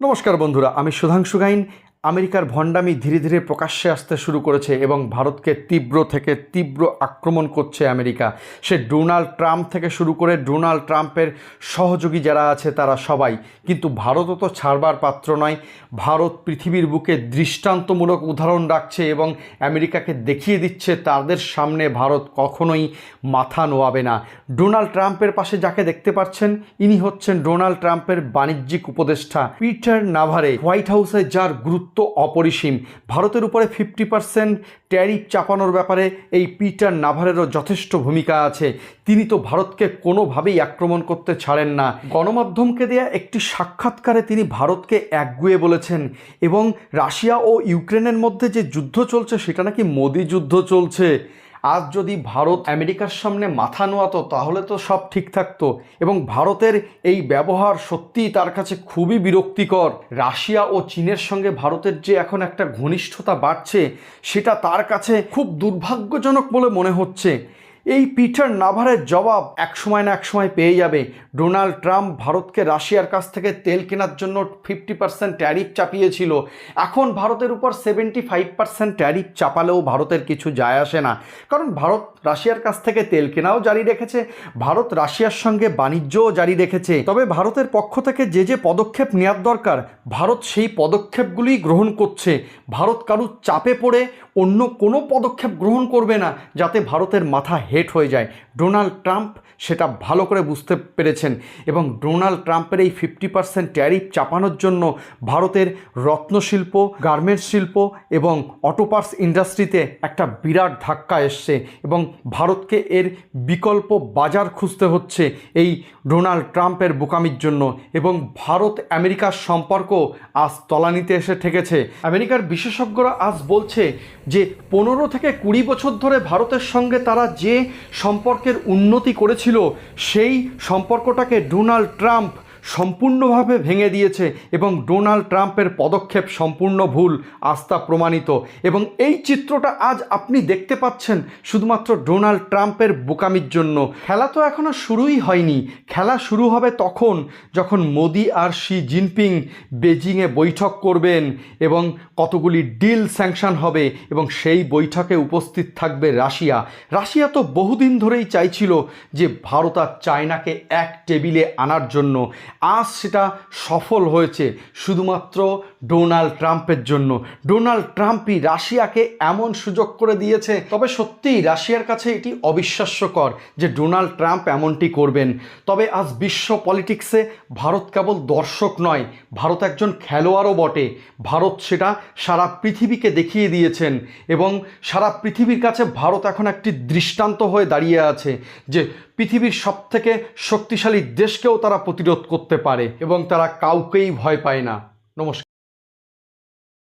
নমস্কার বন্ধুরা আমি সুধাংশু গাইন আমেরিকার ভণ্ডামি ধীরে ধীরে প্রকাশ্যে আসতে শুরু করেছে এবং ভারতকে তীব্র থেকে তীব্র আক্রমণ করছে আমেরিকা। সে ডোনাল্ড ট্রাম্প থেকে শুরু করে ডোনাল্ড ট্রাম্পের সহযোগী যারা আছে তারা সবাই। কিন্তু ভারতও তো ছাড়বার পাত্র নয়। ভারত পৃথিবীর বুকে দৃষ্টান্তমূলক উদাহরণ রাখছে এবং আমেরিকাকে দেখিয়ে দিচ্ছে তাদের সামনে ভারত কখনোই মাথা নোয়াবে না। ডোনাল্ড ট্রাম্পের পাশে যাকে দেখতে পাচ্ছেন, ইনি হচ্ছেন ডোনাল্ড ট্রাম্পের বাণিজ্যিক উপদেষ্টা পিটার নাভারে। হোয়াইট হাউসে যার গুরুত্ব অপরিসীম। ভারতের উপরে ফিফটি পার্সেন্ট ট্যারিফ চাপানোর ব্যাপারে এই পিটার নাভারেরও যথেষ্ট ভূমিকা আছে। তিনি তো ভারতকে কোনোভাবেই আক্রমণ করতে ছাড়েন না। গণমাধ্যমকে দেয়া একটি সাক্ষাৎকারে তিনি ভারতকে একগুয়ে বলেছেন এবং রাশিয়া ও ইউক্রেনের মধ্যে যে যুদ্ধ চলছে সেটা নাকি মোদি যুদ্ধ চলছে। আজ যদি ভারত আমেরিকার সামনে মাথা নোয়াতো, তাহলে তো সব ঠিক থাকতো। এবং ভারতের এই ব্যবহার সত্যিই তার কাছে খুবই বিরক্তিকর। রাশিয়া ও চীনের সঙ্গে ভারতের যে এখন একটা ঘনিষ্ঠতা বাড়ছে, সেটা তার কাছে খুব দুর্ভাগ্যজনক বলে মনে হচ্ছে। এই পিটার নাভারের জবাব এক সময় না এক সময় পেয়ে যাবে। ডোনাল্ড ট্রাম্প ভারতকে রাশিয়ার কাছ থেকে তেল কেনার জন্য ফিফটি পার্সেন্ট ট্যারিফ চাপিয়েছিল। এখন ভারতের উপর সেভেন্টি ফাইভ পার্সেন্ট ট্যারিফ চাপালেও ভারতের কিছু যায় আসে না। কারণ ভারত রাশিয়ার কাছ থেকে তেল কেনাও জারি রেখেছে, ভারত রাশিয়ার সঙ্গে বাণিজ্যও জারি রেখেছে। তবে ভারতের পক্ষ থেকে যে যে পদক্ষেপ নেওয়ার দরকার, ভারত সেই পদক্ষেপগুলি গ্রহণ করছে। ভারত কারুর চাপে পড়ে অন্য কোনো পদক্ষেপ গ্রহণ করবে না, যাতে ভারতের মাথা হেট হয়ে যায়। ডোনাল্ড ট্রাম্প সেটা ভালো করে বুঝতে পেরেছেন এবং ডোনাল্ড ট্রাম্পের এই ফিফটি পার্সেন্ট ট্যারিফ চাপানোর জন্য ভারতের রত্নশিল্প গার্মেন্টস শিল্প এবং অটোপার্টস ইন্ডাস্ট্রিতে একটা বিরাট ধাক্কা এসছে এবং ভারতকে এর বিকল্প বাজার খুঁজতে হচ্ছে এই ডোনাল্ড ট্রাম্পের বোকামির জন্য এবং ভারত আমেরিকার সম্পর্ক আজ তলানিতে এসে ঠেকেছে। আমেরিকার বিশেষজ্ঞরা আজ বলছে যে পনেরো থেকে কুড়ি বছর ধরে ভারতের সঙ্গে তারা যে সম্পর্কের উন্নতি করেছিল সেই সম্পর্কটাকে ডোনাল্ড ট্রাম্প সম্পূর্ণভাবে ভেঙে দিয়েছে এবং ডোনাল্ড ট্রাম্পের পদক্ষেপ সম্পূর্ণ ভুল, আস্থা প্রমাণিত। এবং এই চিত্রটা আজ আপনি দেখতে পাচ্ছেন শুধুমাত্র ডোনাল্ড ট্রাম্পের বোকামির জন্য। খেলা তো এখনও শুরুই হয়নি। খেলা শুরু হবে তখন যখন মোদি আর শি জিনপিং বেজিংয়ে বৈঠক করবেন এবং কতগুলি ডিল স্যাংশন হবে এবং সেই বৈঠকে উপস্থিত থাকবে রাশিয়া। রাশিয়া তো বহুদিন ধরেই চাইছিল যে ভারত আর চায়নাকে এক টেবিলে আনার জন্য। আজ সেটা সফল হয়েছে। শুধুমাত্র ডোনাল্ড ট্রাম্পের জন্য। ডোনাল্ড ট্রাম্পই রাশিয়াকে এমন সুযোগ করে দিয়েছে, তবে সত্যিই রাশিয়ার কাছে এটি অবিশ্বাস্যকর যে ডোনাল্ড ট্রাম্প এমনটি করবেন। তবে আজ বিশ্ব পলিটিক্সে ভারত কেবল দর্শক নয়, ভারত একজন খেলোয়াড়ও বটে। ভারত সেটা সারা পৃথিবীকে দেখিয়ে দিয়েছেন এবং সারা পৃথিবীর কাছে ভারত এখন একটি দৃষ্টান্ত হয়ে দাঁড়িয়ে আছে যে পৃথিবীর সবথেকে শক্তিশালী দেশকেও তারা প্রতিরোধ করতে পারে এবং তারা কাউকেই ভয় পায় না। নমস্কার।